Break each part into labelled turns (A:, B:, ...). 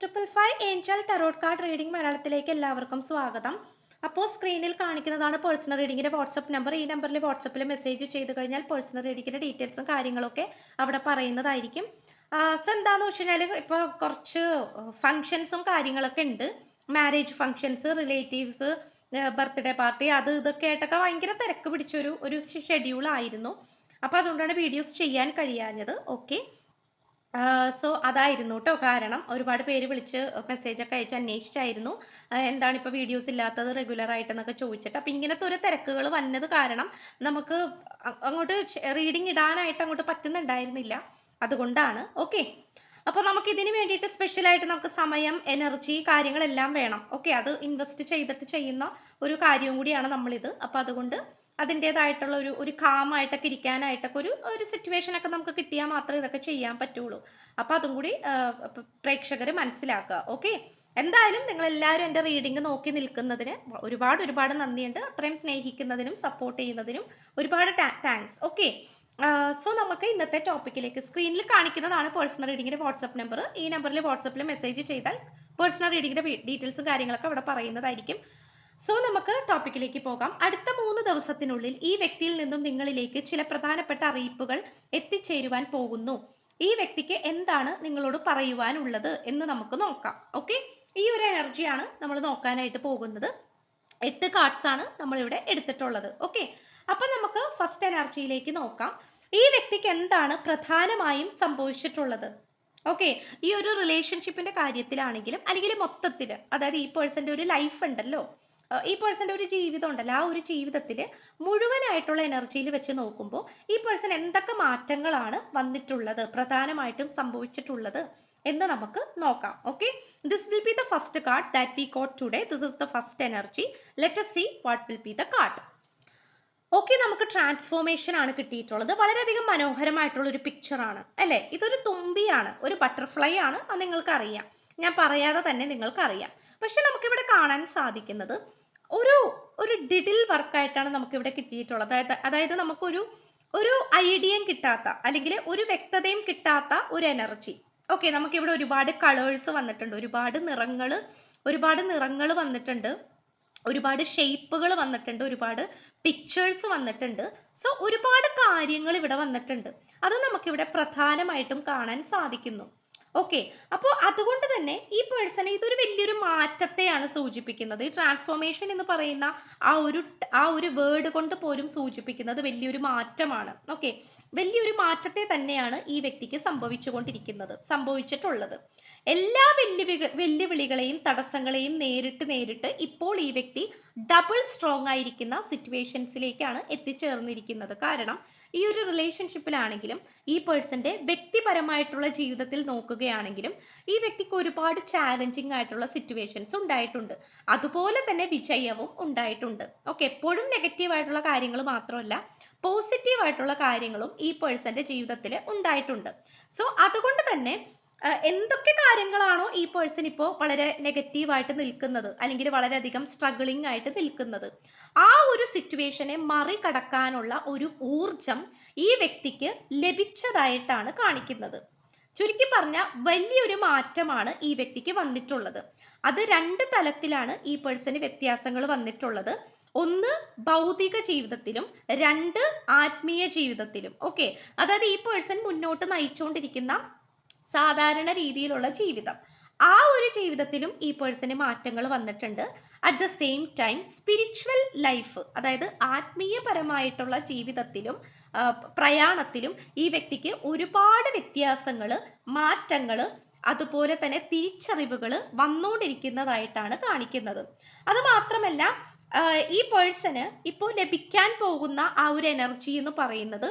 A: Triple five angel tarot card reading മലയാളത്തിലേക്ക് എല്ലാവർക്കും സ്വാഗതം. അപ്പോൾ സ്ക്രീനിൽ കാണിക്കുന്നതാണ് പേഴ്സണൽ റീഡിങ്ങിന്റെ വാട്സപ്പ് നമ്പർ ഈ നമ്പറിൽ വാട്സപ്പിൽ മെസ്സേജ് ചെയ്ത് കഴിഞ്ഞാൽ പേഴ്സണൽ റീഡിങ്ങിന്റെ ഡീറ്റെയിൽസും കാര്യങ്ങളൊക്കെ അവിടെ പറയുന്നതായിരിക്കും. സോ എന്താണെന്ന് വെച്ച് കഴിഞ്ഞാൽ ഇപ്പോൾ കുറച്ച് ഫങ്ഷൻസും കാര്യങ്ങളൊക്കെ ഉണ്ട്. Marriage functions relatives birthday party അത് ഇതൊക്കെ ആയിട്ടൊക്കെ ഭയങ്കര തിരക്ക് പിടിച്ചൊരു ഒരു ഷെഡ്യൂൾ ആയിരുന്നു. അപ്പോൾ അതുകൊണ്ടാണ് വീഡിയോസ് ചെയ്യാൻ കഴിയാഞ്ഞത്. ഓക്കെ സോ അതായിരുന്നു കേട്ടോ കാരണം. ഒരുപാട് പേര് വിളിച്ച് മെസ്സേജൊക്കെ അയച്ച് അന്വേഷിച്ചായിരുന്നു. എന്താണ് ഇപ്പോൾ വീഡിയോസ് ഇല്ലാത്തത് റെഗുലർ ആയിട്ടെന്നൊക്കെ ചോദിച്ചിട്ട്. അപ്പം ഇങ്ങനത്തെ ഒരു തിരക്കുകൾ വന്നത് കാരണം നമുക്ക് അങ്ങോട്ട് റീഡിങ് ഇടാനായിട്ട് അങ്ങോട്ട് പറ്റുന്നുണ്ടായിരുന്നില്ല. അതുകൊണ്ടാണ്. ഓക്കെ അപ്പോൾ നമുക്ക് ഇതിന് വേണ്ടിയിട്ട് സ്പെഷ്യലായിട്ട് നമുക്ക് സമയം എനർജി കാര്യങ്ങളെല്ലാം വേണം. ഓക്കെ അത് ഇൻവെസ്റ്റ് ചെയ്തിട്ട് ചെയ്യുന്ന ഒരു കാര്യവും കൂടിയാണ് നമ്മളിത്. അപ്പോൾ അതുകൊണ്ട് അതിന്റേതായിട്ടുള്ള ഒരു ഒരു കാമായിട്ടൊക്കെ ഇരിക്കാനായിട്ടൊക്കെ ഒരു ഒരു സിറ്റുവേഷൻ ഒക്കെ നമുക്ക് കിട്ടിയാൽ മാത്രമേ ഇതൊക്കെ ചെയ്യാൻ പറ്റുള്ളൂ. അപ്പോൾ അതും കൂടി പ്രേക്ഷകർ മനസ്സിലാക്കുക. ഓക്കെ? എന്തായാലും നിങ്ങൾ എല്ലാവരും എന്റെ റീഡിംഗ് നോക്കി നിൽക്കുന്നതിന് ഒരുപാട് ഒരുപാട് നന്ദിയുണ്ട്. അത്രയും സ്നേഹിക്കുന്നതിനും സപ്പോർട്ട് ചെയ്യുന്നതിനും ഒരുപാട് താങ്ക്സ് ഓക്കെ? സോ നമുക്ക് ഇന്നത്തെ ടോപ്പിക്കിലേക്ക് സ്ക്രീനിൽ കാണിക്കുന്നതാണ് പേഴ്സണൽ റീഡിങ്ങിന്റെ വാട്സപ്പ് നമ്പർ ഈ നമ്പറിൽ വാട്സപ്പിൽ മെസ്സേജ് ചെയ്താൽ പേഴ്സണൽ റീഡിങ്ങിന്റെ ഡീറ്റെയിൽസും കാര്യങ്ങളൊക്കെ അവിടെ പറയുന്നതായിരിക്കും. സോ നമുക്ക് ടോപ്പിക്കിലേക്ക് പോകാം. അടുത്ത മൂന്ന് ദിവസത്തിനുള്ളിൽ ഈ വ്യക്തിയിൽ നിന്നും നിങ്ങളിലേക്ക് ചില പ്രധാനപ്പെട്ട അറിയിപ്പുകൾ എത്തിച്ചേരുവാൻ പോകുന്നു. ഈ വ്യക്തിക്ക് എന്താണ് നിങ്ങളോട് പറയുവാനുള്ളത് എന്ന് നമുക്ക് നോക്കാം. ഓക്കെ ഈ ഒരു എനർജിയാണ് നമ്മൾ നോക്കാനായിട്ട് പോകുന്നത്. എട്ട് കാർഡ്സ് ആണ് നമ്മളിവിടെ എടുത്തിട്ടുള്ളത്. ഓക്കെ അപ്പൊ നമുക്ക് ഫസ്റ്റ് എനർജിയിലേക്ക് നോക്കാം. ഈ വ്യക്തിക്ക് എന്താണ് പ്രധാനമായും സംഭവിച്ചിട്ടുള്ളത്? ഓക്കെ ഈ ഒരു റിലേഷൻഷിപ്പിന്റെ കാര്യത്തിലാണെങ്കിലും അല്ലെങ്കിൽ മൊത്തത്തിൽ അതായത് ഈ പേഴ്സന്റെ ഒരു ലൈഫ് ഉണ്ടല്ലോ. ഈ പേഴ്സന്റെ ഒരു ജീവിതം ഉണ്ടല്ലോ. ആ ഒരു ജീവിതത്തിൽ മുഴുവനായിട്ടുള്ള എനർജിയിൽ വെച്ച് നോക്കുമ്പോൾ ഈ പേഴ്സൺ എന്തൊക്കെ മാറ്റങ്ങളാണ് വന്നിട്ടുള്ളത് പ്രധാനമായിട്ടും സംഭവിച്ചിട്ടുള്ളത് എന്ന് നമുക്ക് നോക്കാം. Okay this will be the first card that we got today this is the first energy let see what will be the card okay നമുക്ക് ട്രാൻസ്ഫോർമേഷൻ ആണ് കിട്ടിയിട്ടുള്ളത്. വളരെയധികം മനോഹരമായിട്ടുള്ള ഒരു പിക്ചർ ആണ് അല്ലേ? ഇതൊരു തുമ്പിയാണ് ഒരു ബട്ടർഫ്ലൈ ആണ് അത് നിങ്ങൾക്കറിയാം. ഞാൻ പറയാതെ തന്നെ നിങ്ങൾക്ക് അറിയാം പക്ഷെ നമുക്കിവിടെ കാണാൻ സാധിക്കുന്നത് ഒരു ഒരു ഡിഡിൽ വർക്കായിട്ടാണ് നമുക്കിവിടെ കിട്ടിയിട്ടുള്ളത്. അതായത് അതായത് നമുക്കൊരു ഒരു ഐഡിയയും കിട്ടാത്ത അല്ലെങ്കിൽ ഒരു വ്യക്തതയും കിട്ടാത്ത ഒരു എനർജി ഓക്കെ നമുക്കിവിടെ ഒരുപാട് കളേഴ്സ് വന്നിട്ടുണ്ട് ഒരുപാട് നിറങ്ങൾ ഒരുപാട് നിറങ്ങൾ വന്നിട്ടുണ്ട് ഒരുപാട് ഷേപ്പുകൾ വന്നിട്ടുണ്ട് ഒരുപാട് പിക്ചേഴ്സ് വന്നിട്ടുണ്ട്. സോ ഒരുപാട് കാര്യങ്ങൾ ഇവിടെ വന്നിട്ടുണ്ട്. അത് നമുക്കിവിടെ പ്രധാനമായിട്ടും കാണാൻ സാധിക്കുന്നു. ഓക്കെ അപ്പോൾ അതുകൊണ്ട് തന്നെ ഈ പേഴ്സണെ ഇതൊരു വലിയൊരു മാറ്റത്തെയാണ് സൂചിപ്പിക്കുന്നത്. ഈ ട്രാൻസ്ഫോർമേഷൻ എന്ന് പറയുന്ന ആ ഒരു ആ ഒരു വേർഡ് കൊണ്ട് പോലും സൂചിപ്പിക്കുന്നത് വലിയൊരു മാറ്റമാണ്. ഓക്കെ വലിയൊരു മാറ്റത്തെ തന്നെയാണ് ഈ വ്യക്തിക്ക് സംഭവിച്ചുകൊണ്ടിരിക്കുന്നത് സംഭവിച്ചിട്ടുള്ളത്. എല്ലാ വെല്ലുവിക വെല്ലുവിളികളെയും തടസ്സങ്ങളെയും നേരിട്ട് നേരിട്ട് ഇപ്പോൾ ഈ വ്യക്തി ഡബിൾ സ്ട്രോങ് ആയിരിക്കുന്ന സിറ്റുവേഷൻസിലേക്കാണ് എത്തിച്ചേർന്നിരിക്കുന്നത്. കാരണം ഈ ഒരു റിലേഷൻഷിപ്പിലാണെങ്കിലും ഈ പേഴ്സന്റെ വ്യക്തിപരമായിട്ടുള്ള ജീവിതത്തിൽ നോക്കുകയാണെങ്കിലും ഈ വ്യക്തിക്ക് ഒരുപാട് ചാലഞ്ചിങ് ആയിട്ടുള്ള സിറ്റുവേഷൻസ് ഉണ്ടായിട്ടുണ്ട്. അതുപോലെ തന്നെ വിജയവും ഉണ്ടായിട്ടുണ്ട്. ഓക്കെ എപ്പോഴും നെഗറ്റീവ് ആയിട്ടുള്ള കാര്യങ്ങൾ മാത്രമല്ല പോസിറ്റീവ് ആയിട്ടുള്ള കാര്യങ്ങളും ഈ പേഴ്സന്റെ ജീവിതത്തിൽ ഉണ്ടായിട്ടുണ്ട്. സോ അതുകൊണ്ട് തന്നെ എന്തൊക്കെ കാര്യങ്ങളാണോ ഈ പേഴ്സൺ ഇപ്പോൾ വളരെ നെഗറ്റീവായിട്ട് നിൽക്കുന്നത്? അല്ലെങ്കിൽ വളരെയധികം സ്ട്രഗിളിംഗ് ആയിട്ട് നിൽക്കുന്നത്? ആ ഒരു സിറ്റുവേഷനെ മറികടക്കാനുള്ള ഒരു ഊർജം ഈ വ്യക്തിക്ക് ലഭിച്ചതായിട്ടാണ് കാണിക്കുന്നത്. ചുരുക്കി പറഞ്ഞ വലിയൊരു മാറ്റമാണ് ഈ വ്യക്തിക്ക് വന്നിട്ടുള്ളത്. അത് രണ്ട് തലത്തിലാണ് ഈ പേഴ്സന് വ്യത്യാസങ്ങൾ വന്നിട്ടുള്ളത്. ഒന്ന് ഭൗതിക ജീവിതത്തിലും രണ്ട് ആത്മീയ ജീവിതത്തിലും. ഓക്കെ അതായത് ഈ പേഴ്സൺ മുന്നോട്ട് നയിച്ചുകൊണ്ടിരിക്കുന്ന സാധാരണ രീതിയിലുള്ള ജീവിതം. ആ ഒരു ജീവിതത്തിലും ഈ പേഴ്സന് മാറ്റങ്ങൾ വന്നിട്ടുണ്ട്. At the same time spiritual life അതായത് ആത്മീയപരമായിട്ടുള്ള ജീവിതത്തിലും പ്രയാണത്തിലും ഈ വ്യക്തിക്ക് ഒരുപാട് വ്യത്യാസങ്ങൾ മാറ്റങ്ങൾ അതുപോലെ തന്നെ തിരിച്ചറിവുകൾ വന്നുകൊണ്ടിരിക്കുന്നതായിട്ടാണ് കാണിക്കുന്നത്. അത് മാത്രമല്ല ഈ പേഴ്സന് ഇപ്പോൾ ലഭിക്കാൻ പോകുന്ന ആ ഒരു എനർജി എന്ന് പറയുന്നത്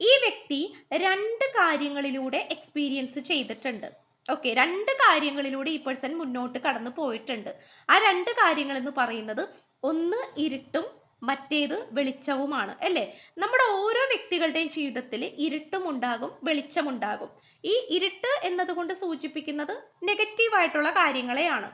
A: ഈ വ്യക്തി രണ്ട് കാര്യങ്ങളിലൂടെ എക്സ്പീരിയൻസ് ചെയ്തിട്ടുണ്ട്. ഓക്കെ രണ്ട് കാര്യങ്ങളിലൂടെ ഈ പേഴ്സൺ മുന്നോട്ട് കടന്നു പോയിട്ടുണ്ട്. ആ രണ്ട് കാര്യങ്ങൾ എന്ന് പറയുന്നത് ഒന്ന് ഇരുട്ടും മറ്റേത് വെളിച്ചവുമാണ് അല്ലേ? നമ്മുടെ ഓരോ വ്യക്തികളുടെയും ജീവിതത്തിൽ ഇരുട്ടും ഉണ്ടാകും വെളിച്ചമുണ്ടാകും. ഈ ഇരുട്ട് എന്നതുകൊണ്ട് സൂചിപ്പിക്കുന്നത് നെഗറ്റീവായിട്ടുള്ള കാര്യങ്ങളെയാണ്.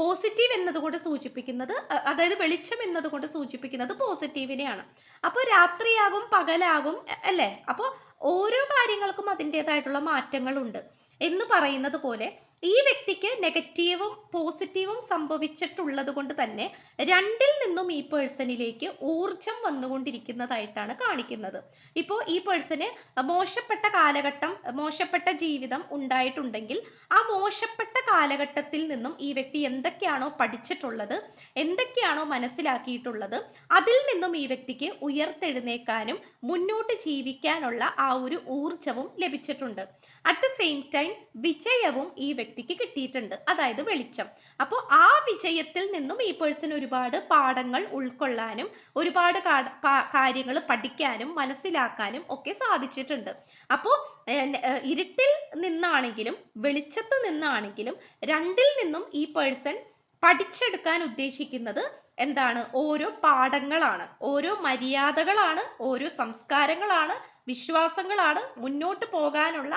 A: പോസിറ്റീവ് എന്നതുകൊണ്ട് സൂചിപ്പിക്കുന്നത് അതായത് വെളിച്ചം എന്നതുകൊണ്ട് സൂചിപ്പിക്കുന്നത് പോസിറ്റീവിനെയാണ് അപ്പോൾ രാത്രിയാകും പകലാകും അല്ലേ? അപ്പോൾ ഓരോ കാര്യങ്ങൾക്കും അതിന്റെതായിട്ടുള്ള മാറ്റങ്ങളുണ്ട് എന്ന് പറയുന്നത് പോലെ ഈ വ്യക്തിക്ക് നെഗറ്റീവും പോസിറ്റീവും സംഭവിച്ചിട്ടുള്ളത് കൊണ്ട് തന്നെ രണ്ടിൽ നിന്നും ഈ പേഴ്സണിലേക്ക് ഊർജം വന്നുകൊണ്ടിരിക്കുന്നതായിട്ടാണ് കാണിക്കുന്നത്. ഇപ്പോൾ ഈ പേഴ്സന് മോശപ്പെട്ട കാലഘട്ടം മോശപ്പെട്ട ജീവിതം ഉണ്ടായിട്ടുണ്ടെങ്കിൽ ആ മോശപ്പെട്ട കാലഘട്ടത്തിൽ നിന്നും ഈ വ്യക്തി എന്തൊക്കെയാണോ പഠിച്ചിട്ടുള്ളത് എന്തൊക്കെയാണോ മനസ്സിലാക്കിയിട്ടുള്ളത് അതിൽ നിന്നും ഈ വ്യക്തിക്ക് ഉയർത്തെഴുന്നേക്കാനും മുന്നോട്ട് ജീവിക്കാനുള്ള ആ ഒരു ഊർജവും ലഭിച്ചിട്ടുണ്ട്. അറ്റ് ദ സെയിം ടൈം വിജയവും ഈ വ്യക്തിക്ക് കിട്ടിയിട്ടുണ്ട്. അതായത് വെളിച്ചം. അപ്പോൾ ആ വിജയത്തിൽ നിന്നും ഈ പേഴ്സൺ ഒരുപാട് പാഠങ്ങൾ ഉൾക്കൊള്ളാനും ഒരുപാട് കാര്യങ്ങൾ പഠിക്കാനും മനസ്സിലാക്കാനും ഒക്കെ സാധിച്ചിട്ടുണ്ട്. അപ്പോൾ ഇരുട്ടിൽ നിന്നാണെങ്കിലും വെളിച്ചത്ത് നിന്നാണെങ്കിലും രണ്ടിൽ നിന്നും ഈ പേഴ്സൺ പഠിച്ചെടുക്കാൻ ഉദ്ദേശിക്കുന്നത് എന്താണ്? ഓരോ പാഠങ്ങളാണ്. ഓരോ മര്യാദകളാണ്. ഓരോ സംസ്കാരങ്ങളാണ്. വിശ്വാസങ്ങളാണ് മുന്നോട്ട് പോകാനുള്ള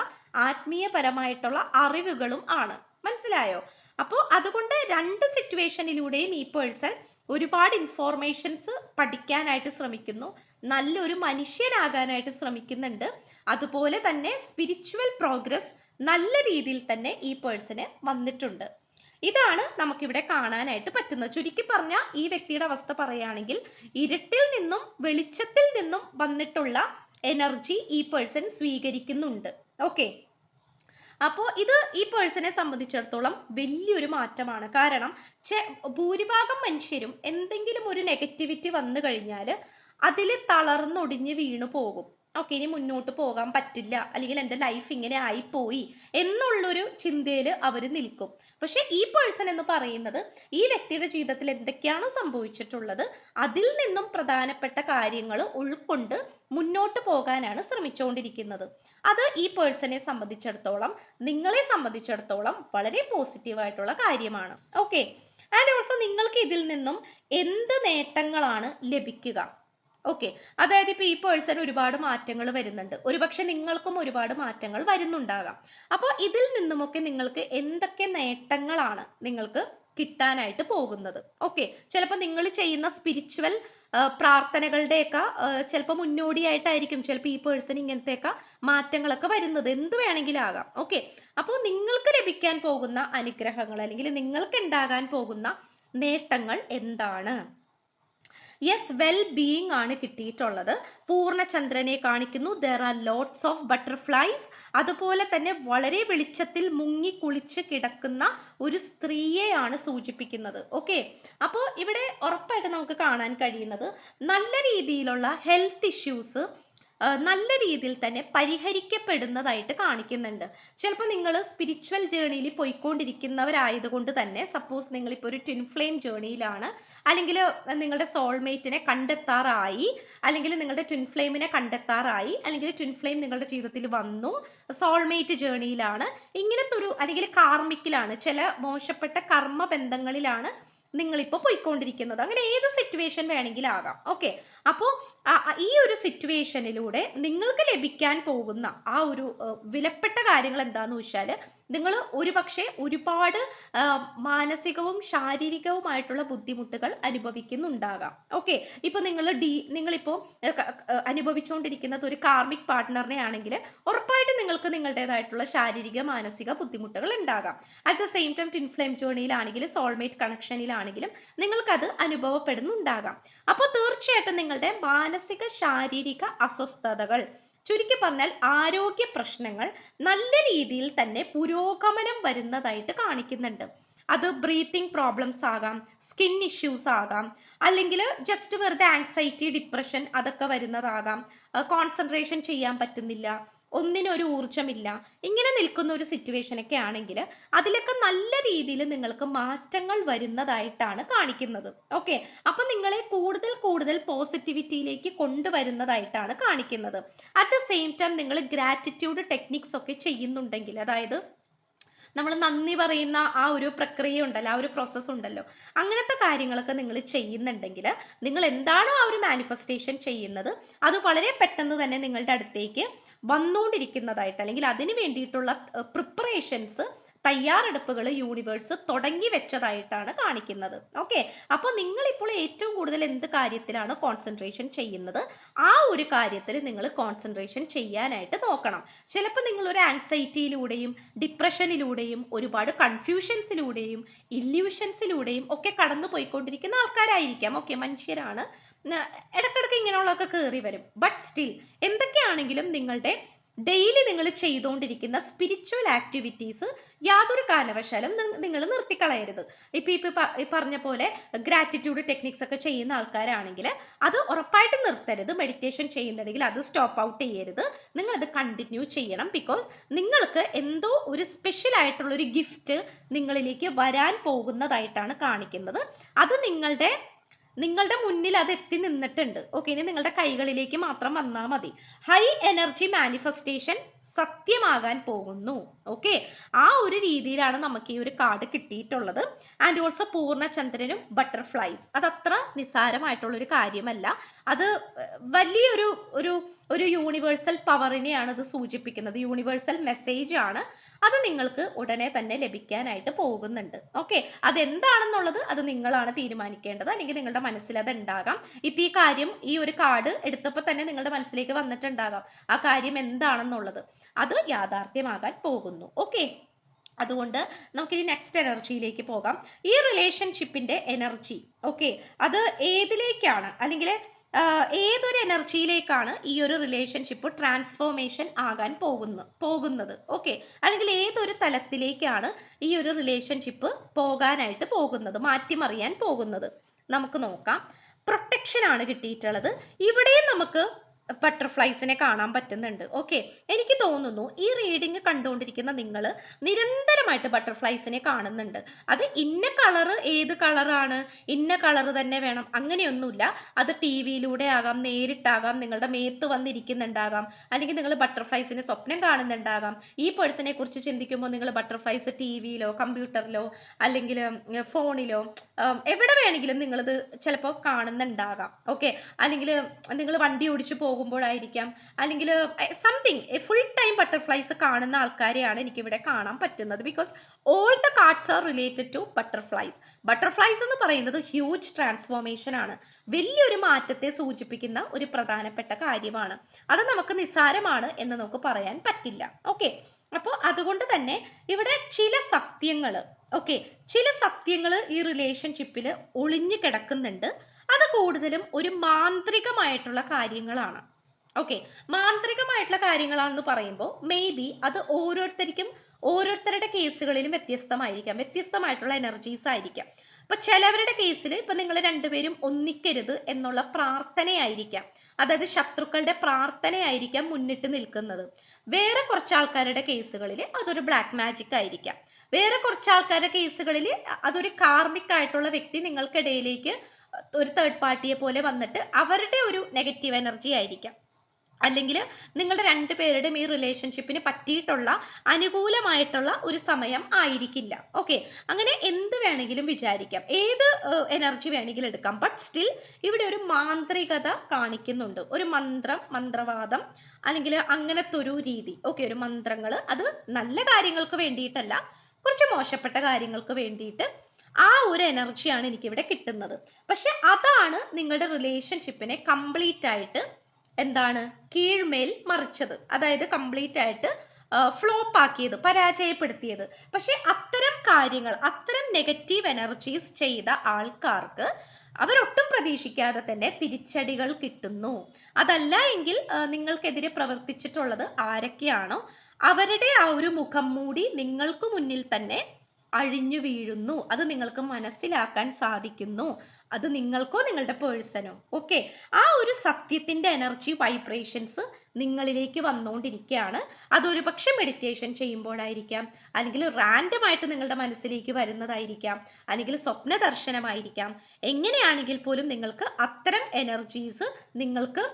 A: ആത്മീയപരമായിട്ടുള്ള അറിവുകളും ആണ്. മനസ്സിലായോ? അപ്പോൾ അതുകൊണ്ട് രണ്ട് സിറ്റുവേഷനിലൂടെയും ഈ പേഴ്സൺ ഒരുപാട് ഇൻഫോർമേഷൻസ് പഠിക്കാനായിട്ട് ശ്രമിക്കുന്നു. നല്ലൊരു മനുഷ്യനാകാനായിട്ട് ശ്രമിക്കുന്നുണ്ട്. അതുപോലെ തന്നെ സ്പിരിച്വൽ പ്രോഗ്രസ് നല്ല രീതിയിൽ തന്നെ ഈ പേഴ്സണ് വന്നിട്ടുണ്ട്. ഇതാണ് നമുക്കിവിടെ കാണാനായിട്ട് പറ്റുന്നത്. ചുരുക്കി പറഞ്ഞ ഈ വ്യക്തിയുടെ അവസ്ഥ പറയുകയാണെങ്കിൽ ഇരുട്ടിൽ നിന്നും വെളിച്ചത്തിൽ നിന്നും വന്നിട്ടുള്ള എനർജി ഈ പേഴ്സൺ സ്വീകരിക്കുന്നുണ്ട്. ഓക്കെ. അപ്പോൾ ഇത് ഈ പേഴ്സണെ സംബന്ധിച്ചിടത്തോളം വലിയൊരു മാറ്റമാണ്. കാരണം ഭൂരിഭാഗം മനുഷ്യരും എന്തെങ്കിലും ഒരു നെഗറ്റിവിറ്റി വന്നു കഴിഞ്ഞാൽ അതിൽ തളർന്നൊടിഞ്ഞ് വീണു പോകും. ഓക്കെ ഇനി മുന്നോട്ട് പോകാൻ പറ്റില്ല. അല്ലെങ്കിൽ എന്റെ ലൈഫ് ഇങ്ങനെ ആയിപ്പോയി. എന്നുള്ളൊരു ചിന്തയിൽ അവർ നിൽക്കും. പക്ഷേ ഈ പേഴ്സൺ എന്ന് പറയുന്നത് ഈ വ്യക്തിയുടെ ജീവിതത്തിൽ എന്തൊക്കെയാണ് സംഭവിച്ചിട്ടുള്ളത് അതിൽ നിന്നും പ്രധാനപ്പെട്ട കാര്യങ്ങൾ ഉൾക്കൊണ്ട് മുന്നോട്ട് പോകാനാണ് ശ്രമിച്ചുകൊണ്ടിരിക്കുന്നത് അത് ഈ പേഴ്സണെ സംബന്ധിച്ചിടത്തോളം നിങ്ങളെ സംബന്ധിച്ചിടത്തോളം വളരെ പോസിറ്റീവായിട്ടുള്ള കാര്യമാണ്. ഓക്കെ. ആൻഡ് ഓൾസോ നിങ്ങൾക്ക് ഇതിൽ നിന്നും എന്ത് നേട്ടങ്ങളാണ് ലഭിക്കുക? ഓക്കെ അതായത് ഇപ്പൊ ഈ പേഴ്സൺ ഒരുപാട് മാറ്റങ്ങൾ വരുന്നുണ്ട്. ഒരുപക്ഷെ നിങ്ങൾക്കും ഒരുപാട് മാറ്റങ്ങൾ വരുന്നുണ്ടാകാം. അപ്പോൾ ഇതിൽ നിന്നുമൊക്കെ നിങ്ങൾക്ക് എന്തൊക്കെ നേട്ടങ്ങളാണ് നിങ്ങൾക്ക് കിട്ടാനായിട്ട് പോകുന്നത്? ഓക്കെ ചിലപ്പോൾ നിങ്ങൾ ചെയ്യുന്ന സ്പിരിച്വൽ പ്രാർത്ഥനകളുടെയൊക്കെ ചിലപ്പോൾ മുന്നോടിയായിട്ടായിരിക്കും ചിലപ്പോൾ ഈ പേഴ്സൺ ഇങ്ങനത്തെയൊക്കെ മാറ്റങ്ങളൊക്കെ വരുന്നത്. എന്ത് വേണമെങ്കിലും ആകാം. ഓക്കെ അപ്പോൾ നിങ്ങൾക്ക് ലഭിക്കാൻ പോകുന്ന അനുഗ്രഹങ്ങൾ അല്ലെങ്കിൽ നിങ്ങൾക്ക് ഉണ്ടാകാൻ പോകുന്ന നേട്ടങ്ങൾ എന്താണ്? യെസ് വെൽ ബീയിങ് ആണ് കിട്ടിയിട്ടുള്ളത്. പൂർണചന്ദ്രനെ കാണിക്കുന്നു. There are lots of butterflies അതുപോലെ തന്നെ വളരെ വെളിച്ചത്തിൽ മുങ്ങി കുളിച്ച് കിടക്കുന്ന ഒരു സ്ത്രീയെയാണ് സൂചിപ്പിക്കുന്നത്. ഓക്കെ അപ്പോൾ ഇവിടെ ഉറപ്പായിട്ട് നമുക്ക് കാണാൻ കഴിയുന്നത് നല്ല രീതിയിലുള്ള ഹെൽത്ത് ഇഷ്യൂസ് നല്ല രീതിയിൽ തന്നെ പരിഹരിക്കപ്പെടുന്നതായിട്ട് കാണിക്കുന്നുണ്ട്. ചിലപ്പോൾ നിങ്ങൾ സ്പിരിച്വൽ ജേണിയിൽ പോയിക്കൊണ്ടിരിക്കുന്നവരായതുകൊണ്ട് തന്നെ സപ്പോസ് നിങ്ങളിപ്പോൾ ഒരു ട്വിൻ ഫ്ലെയിം ജേണിയിലാണ് അല്ലെങ്കിൽ നിങ്ങളുടെ സോൾമേറ്റിനെ കണ്ടെത്താറായി അല്ലെങ്കിൽ നിങ്ങളുടെ ട്വിൻ ഫ്ലെയിമിനെ കണ്ടെത്താറായി അല്ലെങ്കിൽ ട്വിൻ ഫ്ലെയിം നിങ്ങളുടെ ജീവിതത്തിൽ വന്നു സോൾമേറ്റ് ജേണിയിലാണ് ഇങ്ങനത്തെ ഒരു അല്ലെങ്കിൽ കാർമിക്കിലാണ് ചില മോശപ്പെട്ട കർമ്മ ബന്ധങ്ങളിലാണ് നിങ്ങളിപ്പോൾ പോയിക്കൊണ്ടിരിക്കുന്നത്. അങ്ങനെ ഏത് സിറ്റുവേഷൻ വേണമെങ്കിലും ആകാം ഓക്കെ അപ്പോൾ ഈ ഒരു സിറ്റുവേഷനിലൂടെ നിങ്ങൾക്ക് ലഭിക്കാൻ പോകുന്ന ആ ഒരു വിലപ്പെട്ട കാര്യങ്ങൾ എന്താണെന്ന് വെച്ചാൽ നിങ്ങൾ ഒരുപക്ഷെ ഒരുപാട് മാനസികവും ശാരീരികവുമായിട്ടുള്ള ബുദ്ധിമുട്ടുകൾ അനുഭവിക്കുന്നുണ്ടാകാം. ഓക്കെ. ഇപ്പൊ നിങ്ങൾ ഡി നിങ്ങളിപ്പോൾ അനുഭവിച്ചുകൊണ്ടിരിക്കുന്നത് ഒരു കാർമിക് പാർട്ട്ണറിനെ ആണെങ്കിൽ ഉറപ്പായിട്ട് നിങ്ങൾക്ക് നിങ്ങളുടേതായിട്ടുള്ള ശാരീരിക മാനസിക ബുദ്ധിമുട്ടുകൾ ഉണ്ടാകാം. At the same time twin flame ജേണിയിലാണെങ്കിലും soulmate കണക്ഷനിലാണെങ്കിലും നിങ്ങൾക്കത് അനുഭവപ്പെടുന്നുണ്ടാകാം. അപ്പോൾ തീർച്ചയായിട്ടും നിങ്ങളുടെ മാനസിക ശാരീരിക അസ്വസ്ഥതകൾ ചുരുക്കി പറഞ്ഞാൽ ആരോഗ്യ പ്രശ്നങ്ങൾ നല്ല രീതിയിൽ തന്നെ പുരോഗമനം വരുന്നതായിട്ട് കാണിക്കുന്നുണ്ട്. അത് ബ്രീത്തിങ് പ്രോബ്ലംസ് ആകാം സ്കിൻ ഇഷ്യൂസ് ആകാം അല്ലെങ്കിൽ ജസ്റ്റ് വെറുതെ ആങ്സൈറ്റി ഡിപ്രഷൻ അതൊക്കെ വരുന്നതാകാം. കോൺസെൻട്രേഷൻ ചെയ്യാൻ പറ്റുന്നില്ല ഒന്നിനൊരു ഊർജമില്ല ഇങ്ങനെ നിൽക്കുന്ന ഒരു സിറ്റുവേഷൻ ഒക്കെ ആണെങ്കിൽ അതിലൊക്കെ നല്ല രീതിയിൽ നിങ്ങൾക്ക് മാറ്റങ്ങൾ വരുന്നതായിട്ടാണ് കാണിക്കുന്നത്. ഓക്കെ അപ്പൊ നിങ്ങളെ കൂടുതൽ കൂടുതൽ പോസിറ്റിവിറ്റിയിലേക്ക് കൊണ്ടുവരുന്നതായിട്ടാണ് കാണിക്കുന്നത്. അറ്റ് ദ സെയിം ടൈം നിങ്ങൾ ഗ്രാറ്റിറ്റ്യൂഡ് ടെക്നിക്സ് ഒക്കെ ചെയ്യുന്നുണ്ടെങ്കിൽ അതായത് നമ്മൾ നന്ദി പറയുന്ന ആ ഒരു പ്രക്രിയ ഉണ്ടല്ലോ ആ ഒരു പ്രോസസ്സ് ഉണ്ടല്ലോ. അങ്ങനത്തെ കാര്യങ്ങളൊക്കെ നിങ്ങൾ ചെയ്യുന്നുണ്ടെങ്കിൽ നിങ്ങൾ എന്താണോ ആ ഒരു മാനിഫെസ്റ്റേഷൻ ചെയ്യുന്നത് അത് വളരെ പെട്ടെന്ന് തന്നെ നിങ്ങളുടെ അടുത്തേക്ക് വന്നുകൊണ്ടിരിക്കുന്നതായിട്ട് അല്ലെങ്കിൽ അതിന് വേണ്ടിയിട്ടുള്ള പ്രിപ്പറേഷൻസ് തയ്യാറെടുപ്പുകൾ യൂണിവേഴ്സ് തുടങ്ങി വെച്ചതായിട്ടാണ് കാണിക്കുന്നത്. ഓക്കെ അപ്പോൾ നിങ്ങൾ ഇപ്പോൾ ഏറ്റവും കൂടുതൽ എന്ത് കാര്യത്തിലാണ് കോൺസെൻട്രേഷൻ ചെയ്യുന്നത്? ആ ഒരു കാര്യത്തിൽ നിങ്ങൾ കോൺസെൻട്രേഷൻ ചെയ്യാനായിട്ട് നോക്കണം. ചിലപ്പോൾ നിങ്ങൾ ഒരു ആങ്സൈറ്റിയിലൂടെയും ഡിപ്രഷനിലൂടെയും ഒരുപാട് കൺഫ്യൂഷൻസിലൂടെയും ഇല്യൂഷൻസിലൂടെയും ഒക്കെ കടന്നു പോയിക്കൊണ്ടിരിക്കുന്ന ആൾക്കാരായിരിക്കാം. ഓക്കെ മനുഷ്യരാണ്. ഇടക്കിടക്ക് ഇങ്ങനെയുള്ളതൊക്കെ കയറി വരും. ബട്ട് സ്റ്റിൽ എന്തൊക്കെയാണെങ്കിലും നിങ്ങളുടെ ഡെയിലി നിങ്ങൾ ചെയ്തുകൊണ്ടിരിക്കുന്ന സ്പിരിച്വൽ ആക്ടിവിറ്റീസ് യാതൊരു കാരണവശാലും നിങ്ങൾ നിർത്തിക്കളയരുത്. ഇപ്പം ഇപ്പം പറഞ്ഞ പോലെ ഗ്രാറ്റിറ്റ്യൂഡ് ടെക്നിക്സ് ഒക്കെ ചെയ്യുന്ന ആൾക്കാരാണെങ്കിൽ അത് ഉറപ്പായിട്ട് നിർത്തരുത്. മെഡിറ്റേഷൻ ചെയ്യുന്നുണ്ടെങ്കിൽ അത് സ്റ്റോപ്പ് ഔട്ട് ചെയ്യരുത്. നിങ്ങൾ അത് കണ്ടിന്യൂ ചെയ്യണം ബിക്കോസ് നിങ്ങൾക്ക് എന്തോ ഒരു സ്പെഷ്യൽ ആയിട്ടുള്ള ഒരു ഗിഫ്റ്റ് നിങ്ങളിലേക്ക് വരാൻ പോകുന്നതായിട്ടാണ് കാണിക്കുന്നത്. അത് നിങ്ങളുടെ നിങ്ങളുടെ മുന്നിൽ അത് എത്തി നിന്നിട്ടുണ്ട്. ഓക്കെ ഇനി നിങ്ങളുടെ കൈകളിലേക്ക് മാത്രം വന്നാൽ മതി. ഹൈ എനർജി മാനിഫെസ്റ്റേഷൻ സത്യമാകാൻ പോകുന്നു. ഓക്കെ ആ ഒരു രീതിയിലാണ് നമുക്ക് ഈ ഒരു കാർഡ് കിട്ടിയിട്ടുള്ളത്. ആൻഡ് ഓൾസോ പൂർണചന്ദ്രനും ബട്ടർഫ്ലൈസ് അതത്ര നിസ്സാരമായിട്ടുള്ള ഒരു കാര്യമല്ല. അത് വലിയൊരു ഒരു ഒരു യൂണിവേഴ്സൽ പവറിനെയാണ് ഇത് സൂചിപ്പിക്കുന്നത്. യൂണിവേഴ്സൽ മെസ്സേജ് ആണ്. അത് നിങ്ങൾക്ക് ഉടനെ തന്നെ ലഭിക്കാനായിട്ട് പോകുന്നുണ്ട്. ഓക്കെ അതെന്താണെന്നുള്ളത് അത് നിങ്ങളാണ് തീരുമാനിക്കേണ്ടത്. അല്ലെങ്കിൽ നിങ്ങളുടെ മനസ്സിൽ അത് ഉണ്ടാകാം ഇപ്പം ഈ കാര്യം ഈ ഒരു കാർഡ് എടുത്തപ്പോൾ തന്നെ നിങ്ങളുടെ മനസ്സിലേക്ക് വന്നിട്ടുണ്ടാകാം. ആ കാര്യം എന്താണെന്നുള്ളത്. അത് യാഥാർത്ഥ്യമാകാൻ പോകുന്നു. ഓക്കെ അതുകൊണ്ട് നമുക്ക് ഈ നെക്സ്റ്റ് എനർജിയിലേക്ക് പോകാം. ഈ റിലേഷൻഷിപ്പിന്റെ എനർജി ഓക്കെ അത് ഏതിലേക്കാണ്? അല്ലെങ്കിൽ ഏതൊരു എനർജിയിലേക്കാണ് ഈ ഒരു റിലേഷൻഷിപ്പ് ട്രാൻസ്ഫോർമേഷൻ ആകാൻ പോകുന്ന പോകുന്നത്? ഓക്കെ അല്ലെങ്കിൽ ഏതൊരു തലത്തിലേക്കാണ് ഈ ഒരു റിലേഷൻഷിപ്പ് പോകാനായിട്ട് പോകുന്നത് മാറ്റിമറിയാൻ പോകുന്നത്? നമുക്ക് നോക്കാം. പ്രൊട്ടക്ഷൻ ആണ് കിട്ടിയിട്ടുള്ളത്. ഇവിടെയും നമുക്ക് ബട്ടർഫ്ലൈസിനെ കാണാൻ പറ്റുന്നുണ്ട്. ഓക്കെ എനിക്ക് തോന്നുന്നു ഈ റീഡിങ് കണ്ടുകൊണ്ടിരിക്കുന്ന നിങ്ങൾ നിരന്തരമായിട്ട് ബട്ടർഫ്ലൈസിനെ കാണുന്നുണ്ട്. അത് ഇന്ന കളറ് ഏത് കളറാണ് ഇന്ന കളറ് തന്നെ വേണം. അങ്ങനെയൊന്നുമില്ല. അത് ടി വിയിലൂടെ ആകാം നേരിട്ടാകാം നിങ്ങളുടെ മേത്ത് വന്നിരിക്കുന്നുണ്ടാകാം. അല്ലെങ്കിൽ നിങ്ങൾ ബട്ടർഫ്ലൈസിനെ സ്വപ്നം കാണുന്നുണ്ടാകാം. ഈ പേഴ്സണെ കുറിച്ച് ചിന്തിക്കുമ്പോൾ നിങ്ങൾ ബട്ടർഫ്ലൈസ് ടി വിയിലോ കമ്പ്യൂട്ടറിലോ അല്ലെങ്കിൽ ഫോണിലോ എവിടെ വേണമെങ്കിലും നിങ്ങളിത് ചിലപ്പോൾ കാണുന്നുണ്ടാകാം. ഓക്കെ അല്ലെങ്കിൽ നിങ്ങൾ വണ്ടി ഓടിച്ചു പോകുമ്പോഴായിരിക്കാം. അല്ലെങ്കിൽ സംതിങ് ഫുൾ ടൈം ബട്ടർഫ്ലൈസ് കാണുന്ന ആൾക്കാരെയാണ് എനിക്കിവിടെ കാണാൻ പറ്റുന്നത്. Because all the cards are related to butterflies butterflies എന്ന് പറയുന്നത് ഹ്യൂജ് ട്രാൻസ്ഫോർമേഷൻ ആണ്. വലിയൊരു മാറ്റത്തെ സൂചിപ്പിക്കുന്ന ഒരു പ്രധാനപ്പെട്ട കാര്യമാണ്. അത് നമുക്ക് നിസ്സാരമാണ് എന്ന് നമുക്ക് പറയാൻ പറ്റില്ല. ഓക്കെ അപ്പോൾ അതുകൊണ്ട് തന്നെ ഇവിടെ ചില സത്യങ്ങൾ ഓക്കെ ചില സത്യങ്ങൾ ഈ റിലേഷൻഷിപ്പിൽ ഒളിഞ്ഞു കിടക്കുന്നുണ്ട്. അത് കൂടുതലും ഒരു മാന്ത്രികമായിട്ടുള്ള കാര്യങ്ങളാണ്. ഓക്കെ മാന്ത്രികമായിട്ടുള്ള കാര്യങ്ങളാണെന്ന് പറയുമ്പോൾ മേ ബി അത് ഓരോരുത്തർക്കും ഓരോരുത്തരുടെ കേസുകളിലും വ്യത്യസ്തമായിരിക്കാം. വ്യത്യസ്തമായിട്ടുള്ള എനർജീസ് ആയിരിക്കാം. ഇപ്പൊ ചിലവരുടെ കേസിൽ ഇപ്പൊ നിങ്ങൾ രണ്ടുപേരും ഒന്നിക്കരുത് എന്നുള്ള പ്രാർത്ഥനയായിരിക്കാം. അതായത് ശത്രുക്കളുടെ പ്രാർത്ഥനയായിരിക്കാം മുന്നിട്ട് നിൽക്കുന്നത്. വേറെ കുറച്ച് ആൾക്കാരുടെ കേസുകളിൽ അതൊരു ബ്ലാക്ക് മാജിക് ആയിരിക്കാം. വേറെ കുറച്ച് ആൾക്കാരുടെ കേസുകളിൽ അതൊരു കാർമിക് ആയിട്ടുള്ള വ്യക്തി നിങ്ങൾക്കിടയിലേക്ക് ഒരു തേർഡ് പാർട്ടിയെ പോലെ വന്നിട്ട് അവരുടെ ഒരു നെഗറ്റീവ് എനർജി ആയിരിക്കാം. അല്ലെങ്കിൽ നിങ്ങളുടെ രണ്ടുപേരുടെയും ഈ റിലേഷൻഷിപ്പിന് പറ്റിയിട്ടുള്ള അനുകൂലമായിട്ടുള്ള ഒരു സമയം ആയിരിക്കില്ല. ഓക്കെ അങ്ങനെ എന്ത് വേണമെങ്കിലും വിചാരിക്കാം. ഏത് എനർജി വേണമെങ്കിലും എടുക്കാം. ബട്ട് സ്റ്റിൽ ഇവിടെ ഒരു മാന്ത്രികത കാണിക്കുന്നുണ്ട്. ഒരു മന്ത്രം മന്ത്രവാദം അല്ലെങ്കിൽ അങ്ങനത്തെ ഒരു രീതി. ഓക്കെ ഒരു മന്ത്രങ്ങൾ അത് നല്ല കാര്യങ്ങൾക്ക് വേണ്ടിയിട്ടല്ല കുറച്ച് മോശപ്പെട്ട കാര്യങ്ങൾക്ക് വേണ്ടിയിട്ട് ആ ഒരു എനർജിയാണ് എനിക്കിവിടെ കിട്ടുന്നത്. പക്ഷെ അതാണ് നിങ്ങളുടെ റിലേഷൻഷിപ്പിനെ കംപ്ലീറ്റ് ആയിട്ട് എന്താണ് കീഴ്മേൽ മറിച്ചത്. അതായത് കംപ്ലീറ്റ് ആയിട്ട് ഫ്ലോപ്പ് ആക്കിയത് പരാജയപ്പെടുത്തിയത്. പക്ഷെ അത്തരം കാര്യങ്ങൾ അത്തരം നെഗറ്റീവ് എനർജീസ് ചെയ്ത ആൾക്കാർക്ക് അവരൊട്ടും പ്രതീക്ഷിക്കാതെ തന്നെ തിരിച്ചടികൾ കിട്ടുന്നു. അതല്ല എങ്കിൽ നിങ്ങൾക്കെതിരെ പ്രവർത്തിച്ചിട്ടുള്ളത് ആരൊക്കെയാണോ അവരുടെ ആ ഒരു മുഖം മൂടി നിങ്ങൾക്ക് മുന്നിൽ തന്നെ അഴിഞ്ഞു വീഴുന്നു. അത് നിങ്ങൾക്ക് മനസ്സിലാക്കാൻ സാധിക്കുന്നു. അത് നിങ്ങൾക്കോ നിങ്ങളുടെ പേഴ്സണോ. ഓക്കെ ആ ഒരു സത്യത്തിന്റെ എനർജി വൈബ്രേഷൻസ് നിങ്ങളിലേക്ക് വന്നുകൊണ്ടിരിക്കുകയാണ് അതൊരു പക്ഷെ മെഡിറ്റേഷൻ ചെയ്യുമ്പോഴായിരിക്കാം. അല്ലെങ്കിൽ റാൻഡം ആയിട്ട് നിങ്ങളുടെ മനസ്സിലേക്ക് വരുന്നതായിരിക്കാം. അല്ലെങ്കിൽ സ്വപ്ന ദർശനമായിരിക്കാം എങ്ങനെയാണെങ്കിൽ പോലും നിങ്ങൾക്ക് അത്തരം എനർജീസ് നിങ്ങൾക്ക്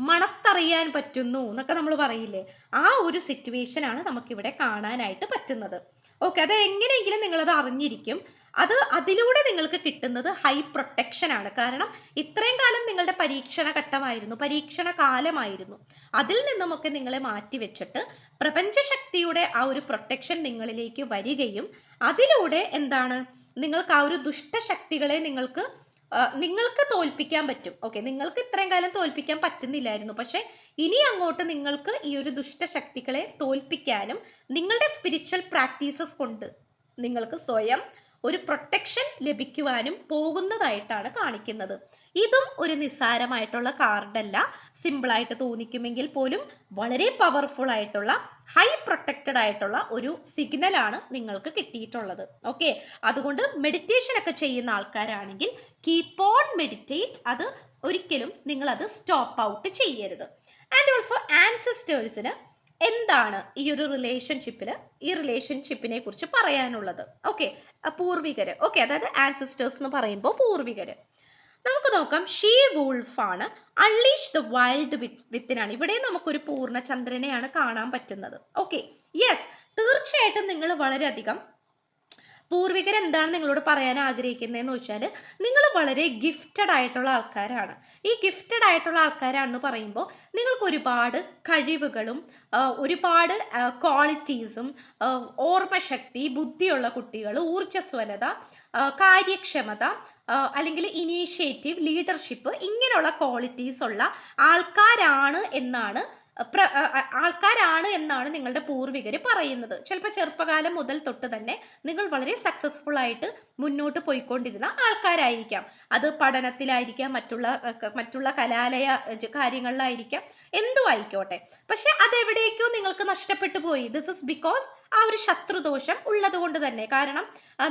A: മണത്തറിയാൻ പറ്റുന്നു എന്നൊക്കെ നമ്മൾ പറയില്ലേ? ആ ഒരു സിറ്റുവേഷൻ ആണ് നമുക്കിവിടെ കാണാനായിട്ട് പറ്റുന്നത്. ഓക്കെ അത് എങ്ങനെയെങ്കിലും നിങ്ങൾ അത് അറിഞ്ഞിരിക്കും. അത് അതിലൂടെ നിങ്ങൾക്ക് കിട്ടുന്നത് ഹൈ പ്രൊട്ടക്ഷൻ ആണ്. കാരണം ഇത്രയും കാലം നിങ്ങളുടെ പരീക്ഷണ ഘട്ടമായിരുന്നു പരീക്ഷണ കാലമായിരുന്നു. അതിൽ നിന്നുമൊക്കെ നിങ്ങളെ മാറ്റി വെച്ചിട്ട് പ്രപഞ്ചശക്തിയുടെ ആ ഒരു പ്രൊട്ടക്ഷൻ നിങ്ങളിലേക്ക് വരികയും അതിലൂടെ എന്താണ്? നിങ്ങൾക്ക് ആ ഒരു ദുഷ്ടശക്തികളെ നിങ്ങൾക്ക് നിങ്ങൾക്ക് തോൽപ്പിക്കാൻ പറ്റും. ഓക്കെ നിങ്ങൾക്ക് ഇത്രയും കാലം തോൽപ്പിക്കാൻ പറ്റുന്നില്ലായിരുന്നു. പക്ഷെ ഇനി അങ്ങോട്ട് നിങ്ങൾക്ക് ഈ ഒരു ദുഷ്ടശക്തികളെ തോൽപ്പിക്കാനും നിങ്ങളുടെ സ്പിരിച്വൽ പ്രാക്ടീസസ് കൊണ്ട് നിങ്ങൾക്ക് സ്വയം ഒരു പ്രൊട്ടക്ഷൻ ലഭിക്കുവാനും പോകുന്നതായിട്ടാണ് കാണിക്കുന്നത്. ഇതും ഒരു നിസ്സാരമായിട്ടുള്ള കാർഡല്ല സിമ്പിളായിട്ട് തോന്നിക്കുമെങ്കിൽ പോലും വളരെ പവർഫുൾ ആയിട്ടുള്ള ഹൈ പ്രൊട്ടക്റ്റഡ് ആയിട്ടുള്ള ഒരു സിഗ്നലാണ് നിങ്ങൾക്ക് കിട്ടിയിട്ടുള്ളത്. ഓക്കെ അതുകൊണ്ട് മെഡിറ്റേഷൻ ഒക്കെ ചെയ്യുന്ന ആൾക്കാരാണെങ്കിൽ കീപ്പ് ഓൺ മെഡിറ്റേറ്റ് അത് ഒരിക്കലും നിങ്ങൾ അത് സ്റ്റോപ്പ് ഔട്ട് ചെയ്യരുത്. ആൻഡ് ഓൾസോ ആൻസിസ്റ്റേഴ്സിന് എന്താണ് ഈ ഒരു റിലേഷൻഷിപ്പിൽ ഈ റിലേഷൻഷിപ്പിനെ കുറിച്ച് പറയാനുള്ളത്? ഓക്കെ പൂർവികര്. ഓക്കെ അതായത് ആൻസിസ്റ്റേഴ്സ് എന്ന് പറയുമ്പോൾ പൂർവികര്. നമുക്ക് നോക്കാം. ഷീ വൂൾഫ് ആണ്. അൺലീഷ് ദ വൈൽഡ് വിത്തിനാണ് ഇവിടെ നമുക്കൊരു പൂർണ ചന്ദ്രനെയാണ് കാണാൻ പറ്റുന്നത്. ഓക്കെ യെസ് തീർച്ചയായിട്ടും നിങ്ങൾ വളരെയധികം പൂർവികർ എന്താണ് നിങ്ങളോട് പറയാൻ ആഗ്രഹിക്കുന്നതെന്ന് വെച്ചാൽ നിങ്ങൾ വളരെ ഗിഫ്റ്റഡ് ആയിട്ടുള്ള ആൾക്കാരാണ്. ഈ ഗിഫ്റ്റഡ് ആയിട്ടുള്ള ആൾക്കാരാണെന്ന് പറയുമ്പോൾ നിങ്ങൾക്ക് ഒരുപാട് കഴിവുകളും ഒരുപാട് ക്വാളിറ്റീസും ഓർമ്മശക്തി ബുദ്ധിയുള്ള കുട്ടികൾ ഊർജസ്വലത കാര്യക്ഷമത അല്ലെങ്കിൽ ഇനീഷ്യേറ്റീവ് ലീഡർഷിപ്പ് ഇങ്ങനെയുള്ള ക്വാളിറ്റീസ് ഉള്ള ആൾക്കാരാണ് എന്നാണ് ആൾക്കാരാണ് എന്നാണ് നിങ്ങളുടെ പൂർവികർ പറയുന്നത്. ചിലപ്പോൾ ചെറുപ്പകാലം മുതൽ തൊട്ട് തന്നെ നിങ്ങൾ വളരെ സക്സസ്ഫുൾ ആയിട്ട് മുന്നോട്ട് പോയിക്കൊണ്ടിരുന്ന ആൾക്കാരായിരിക്കാം. അത് പഠനത്തിലായിരിക്കാം മറ്റുള്ള മറ്റുള്ള കലാലയ കാര്യങ്ങളിലായിരിക്കാം എന്തും ആയിക്കോട്ടെ. പക്ഷെ അതെവിടേക്കോ നിങ്ങൾക്ക് നഷ്ടപ്പെട്ടു പോയി. ദിസ് ഇസ് ബിക്കോസ് ആ ഒരു ശത്രുദോഷം ഉള്ളത് കൊണ്ട് തന്നെ. കാരണം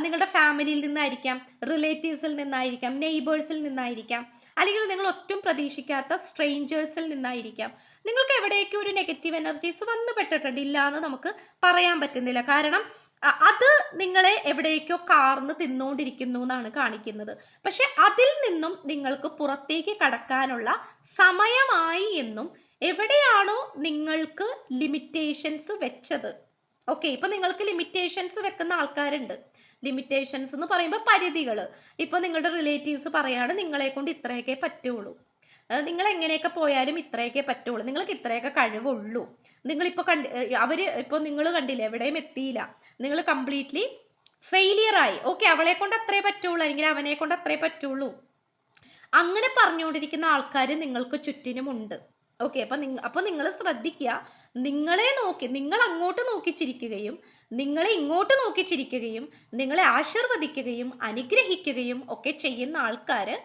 A: നിങ്ങളുടെ ഫാമിലിയിൽ നിന്നായിരിക്കാം റിലേറ്റീവ്സിൽ നിന്നായിരിക്കാം നെയ്ബേഴ്സിൽ നിന്നായിരിക്കാം. അല്ലെങ്കിൽ നിങ്ങൾ ഒട്ടും പ്രതീക്ഷിക്കാത്ത സ്ട്രേഞ്ചേഴ്സിൽ നിന്നായിരിക്കാം. നിങ്ങൾക്ക് എവിടെയൊക്കെ ഒരു നെഗറ്റീവ് എനർജീസ് വന്നു പെട്ടിട്ടുണ്ട് ഇല്ല എന്ന് നമുക്ക് പറയാൻ പറ്റുന്നില്ല. കാരണം അത് നിങ്ങളെ എവിടേക്കോ കാർന്ന് തിന്നുകൊണ്ടിരിക്കുന്നു എന്നാണ് കാണിക്കുന്നത്. പക്ഷെ അതിൽ നിന്നും നിങ്ങൾക്ക് പുറത്തേക്ക് കടക്കാനുള്ള സമയമായി എന്നും എവിടെയാണോ നിങ്ങൾക്ക് ലിമിറ്റേഷൻസ് വെച്ചത്. ഓക്കെ ഇപ്പൊ നിങ്ങൾക്ക് ലിമിറ്റേഷൻസ് വെക്കുന്ന ആൾക്കാരുണ്ട്. ലിമിറ്റേഷൻസ് എന്ന് പറയുമ്പോൾ പരിധികൾ ഇപ്പൊ നിങ്ങളുടെ റിലേറ്റീവ്സ് പറയാണ് നിങ്ങളെ കൊണ്ട് ഇത്രയൊക്കെ പറ്റുള്ളൂ. നിങ്ങൾ എങ്ങനെയൊക്കെ പോയാലും ഇത്രയൊക്കെ പറ്റുള്ളൂ. നിങ്ങൾക്ക് ഇത്രയൊക്കെ കഴിവുള്ളൂ. നിങ്ങളിപ്പോൾ കണ്ട് അവർ ഇപ്പോൾ നിങ്ങൾ കണ്ടില്ല എവിടെയും എത്തിയില്ല. നിങ്ങൾ കംപ്ലീറ്റ്ലി ഫെയിലിയർ ആയി. ഓക്കെ അവളെ കൊണ്ട് അത്രേ പറ്റുള്ളൂ അല്ലെങ്കിൽ അവനെ കൊണ്ട് അത്രേ പറ്റുള്ളൂ. അങ്ങനെ പറഞ്ഞുകൊണ്ടിരിക്കുന്ന ആൾക്കാർ നിങ്ങൾക്ക് ചുറ്റിനുമുണ്ട്. ഓക്കെ അപ്പൊ നിങ്ങ നിങ്ങൾ ശ്രദ്ധിക്കുക നിങ്ങളെ നോക്കി നിങ്ങൾ അങ്ങോട്ട് നോക്കി ചിരിക്കുകയും നിങ്ങളെ ഇങ്ങോട്ട് നോക്കി ചിരിക്കുകയും നിങ്ങളെ ആശീർവദിക്കുകയും അനുഗ്രഹിക്കുകയും ഒക്കെ ചെയ്യുന്ന ആൾക്കാര്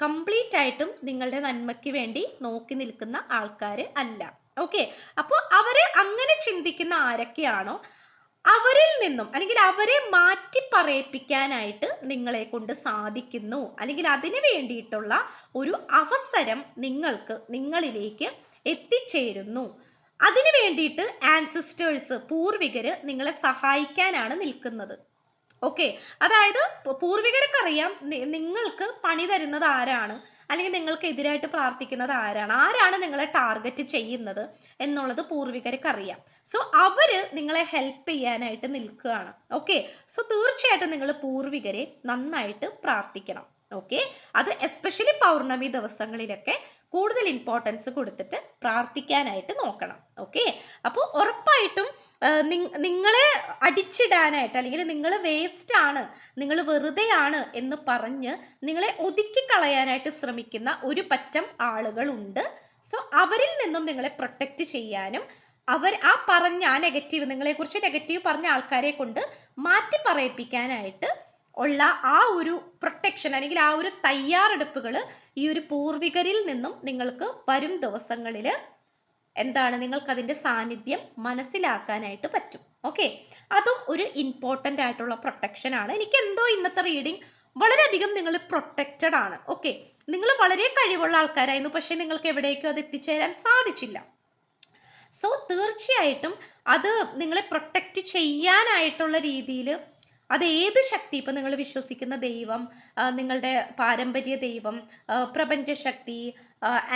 A: കംപ്ലീറ്റ് ആയിട്ടും നിങ്ങളുടെ നന്മയ്ക്ക് വേണ്ടി നോക്കി നിൽക്കുന്ന ആൾക്കാർ അല്ല. ഓക്കെ അപ്പോൾ അവർ അങ്ങനെ ചിന്തിക്കുന്ന ആരൊക്കെയാണോ അവരിൽ നിന്നും അല്ലെങ്കിൽ അവരെ മാറ്റി പറയിപ്പിക്കാനായിട്ട് നിങ്ങളെ കൊണ്ട് സാധിക്കുന്നു. അല്ലെങ്കിൽ അതിന് വേണ്ടിയിട്ടുള്ള ഒരു അവസരം നിങ്ങൾക്ക് നിങ്ങളിലേക്ക് എത്തിച്ചേരുന്നു. അതിന് വേണ്ടിയിട്ട് ആൻസിസ്റ്റേഴ്സ് പൂർവികര് നിങ്ങളെ സഹായിക്കാനാണ് നിൽക്കുന്നത്. ഓക്കെ അതായത് പൂർവികർക്കറിയാം നിങ്ങൾക്ക് പണി തരുന്നത് ആരാണ്? അല്ലെങ്കിൽ നിങ്ങൾക്ക് എതിരായിട്ട് പ്രാർത്ഥിക്കുന്നത് ആരാണ്? ആരാണ് നിങ്ങളെ ടാർഗറ്റ് ചെയ്യുന്നത് എന്നുള്ളത് പൂർവികർക്ക് അറിയാം സോ അവർ നിങ്ങളെ ഹെൽപ്പ് ചെയ്യാനായിട്ട് നിൽക്കുകയാണ്. ഓക്കെ സോ തീർച്ചയായിട്ടും നിങ്ങൾ പൂർവികരെ നന്നായിട്ട് പ്രാർത്ഥിക്കണം. ഓക്കെ അത് എസ്പെഷ്യലി പൗർണമി ദിവസങ്ങളിലൊക്കെ കൂടുതൽ ഇമ്പോർട്ടൻസ് കൊടുത്തിട്ട് പ്രാർത്ഥിക്കാനായിട്ട് നോക്കണം. ഓക്കെ അപ്പോൾ ഉറപ്പായിട്ടും നിങ്ങളെ അടിച്ചിടാനായിട്ട് അല്ലെങ്കിൽ നിങ്ങൾ വേസ്റ്റ് ആണ് നിങ്ങൾ വെറുതെയാണ് എന്ന് പറഞ്ഞ് നിങ്ങളെ ഒതുക്കി കളയാനായിട്ട് ശ്രമിക്കുന്ന ഒരു പറ്റം ആളുകളുണ്ട്. സോ അവരിൽ നിന്നും നിങ്ങളെ പ്രൊട്ടക്റ്റ് ചെയ്യാനും അവർ ആ പറഞ്ഞ ആ നെഗറ്റീവ് നിങ്ങളെക്കുറിച്ച് നെഗറ്റീവ് പറഞ്ഞ ആൾക്കാരെ കൊണ്ട് മാറ്റി പറയിപ്പിക്കാനായിട്ട് ഉള്ള ആ ഒരു പ്രൊട്ടക്ഷൻ അല്ലെങ്കിൽ ആ ഒരു തയ്യാറെടുപ്പുകൾ ഈ ഒരു പൂർവികരിൽ നിന്നും നിങ്ങൾക്ക് വരും ദിവസങ്ങളിൽ എന്താണ് നിങ്ങൾക്ക് അതിന്റെ സാന്നിധ്യം മനസ്സിലാക്കാനായിട്ട് പറ്റും. ഓക്കെ അതും ഒരു ഇമ്പോർട്ടന്റ് ആയിട്ടുള്ള പ്രൊട്ടക്ഷൻ ആണ്. എനിക്ക് എന്തോ ഇന്നത്തെ റീഡിംഗ് വളരെയധികം നിങ്ങൾ പ്രൊട്ടക്റ്റഡ് ആണ്. ഓക്കെ നിങ്ങൾ വളരെ കഴിവുള്ള ആൾക്കാരായിരുന്നു. പക്ഷെ നിങ്ങൾക്ക് എവിടേക്കും അത് എത്തിച്ചേരാൻ സാധിച്ചില്ല. സോ തീർച്ചയായിട്ടും അത് നിങ്ങളെ പ്രൊട്ടക്റ്റ് ചെയ്യാനായിട്ടുള്ള രീതിയിൽ അത് ഏത് ശക്തി? ഇപ്പം നിങ്ങൾ വിശ്വസിക്കുന്ന ദൈവം നിങ്ങളുടെ പാരമ്പര്യ ദൈവം പ്രപഞ്ച പ്രപഞ്ചശക്തി